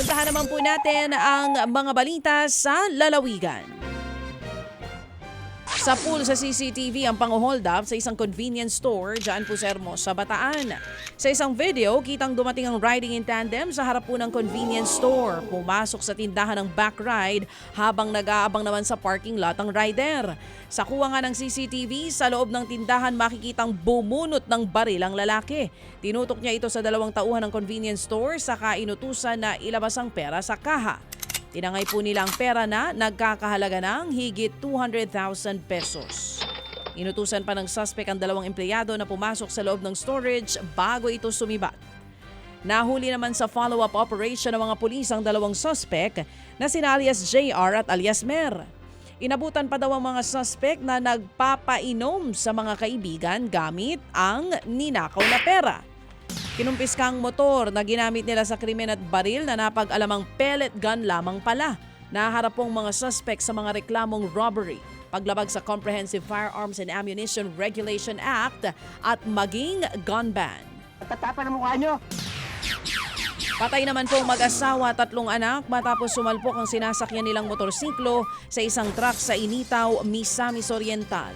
Puntahan naman po natin ang mga balita sa lalawigan. Sa pool sa CCTV ang pang-hold up sa isang convenience store dyan po sa Hermosa, Bataan. Sa isang video, kitang dumating ang riding in tandem sa harap po ng convenience store. Pumasok sa tindahan ng back ride habang nag-aabang naman sa parking lot ang rider. Sa kuha nga ng CCTV, sa loob ng tindahan makikitang bumunot ng baril ang lalaki. Tinutok niya ito sa dalawang tauhan ng convenience store saka inutusan na ilabas ang pera sa kaha. Tinangay po nila ang pera na nagkakahalaga ng higit 200,000 pesos. Inutusan pa ng suspect ang dalawang empleyado na pumasok sa loob ng storage bago ito sumibat. Nahuli naman sa follow-up operation ng mga pulis ang dalawang suspect na sina alias JR at alias Mer. Inabutan pa daw ang mga suspect na nagpapainom sa mga kaibigan gamit ang ninakaw na pera. Kinumpiska ang motor na ginamit nila sa krimen at baril na napag-alamang pellet gun lamang pala. Naharap pong mga suspect sa mga reklamong robbery, paglabag sa Comprehensive Firearms and Ammunition Regulation Act at maging gun ban. Tatapa ng mukha nyo. Patay naman po ang mag-asawa at tatlong anak matapos sumalpok ang sinasakyan nilang motorsiklo sa isang truck sa Initaw, Misamis Oriental.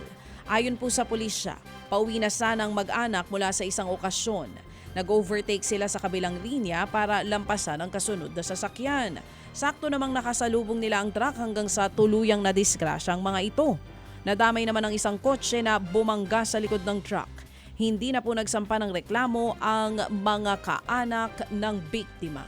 Ayon po sa pulisya, pauwi na sana ang mag-anak mula sa isang okasyon. Nag-overtake sila sa kabilang linya para lampasan ang kasunod na sasakyan. Sakto namang nakasalubong nila ang truck hanggang sa tuluyang nadisgrasya ang mga ito. Nadamay naman ang isang kotse na bumangga sa likod ng truck. Hindi na po nagsampa ng reklamo ang mga kaanak ng biktima.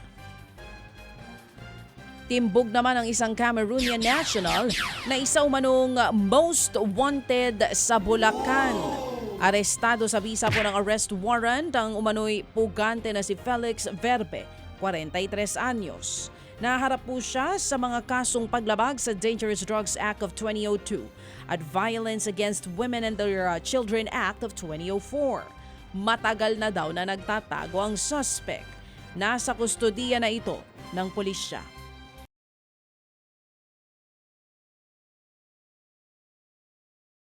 Timbog naman ang isang Cameroonian national na isa umanong most wanted sa Bulacan. Arestado sa visa po ng arrest warrant ang umano'y pugante na si Felix Verbe, 43 anyos. Naharap po siya sa mga kasong paglabag sa Dangerous Drugs Act of 2002 at Violence Against Women and Their uh, Children Act of 2004. Matagal na daw na nagtatago ang suspect. Nasa kustodiya na ito ng pulisya.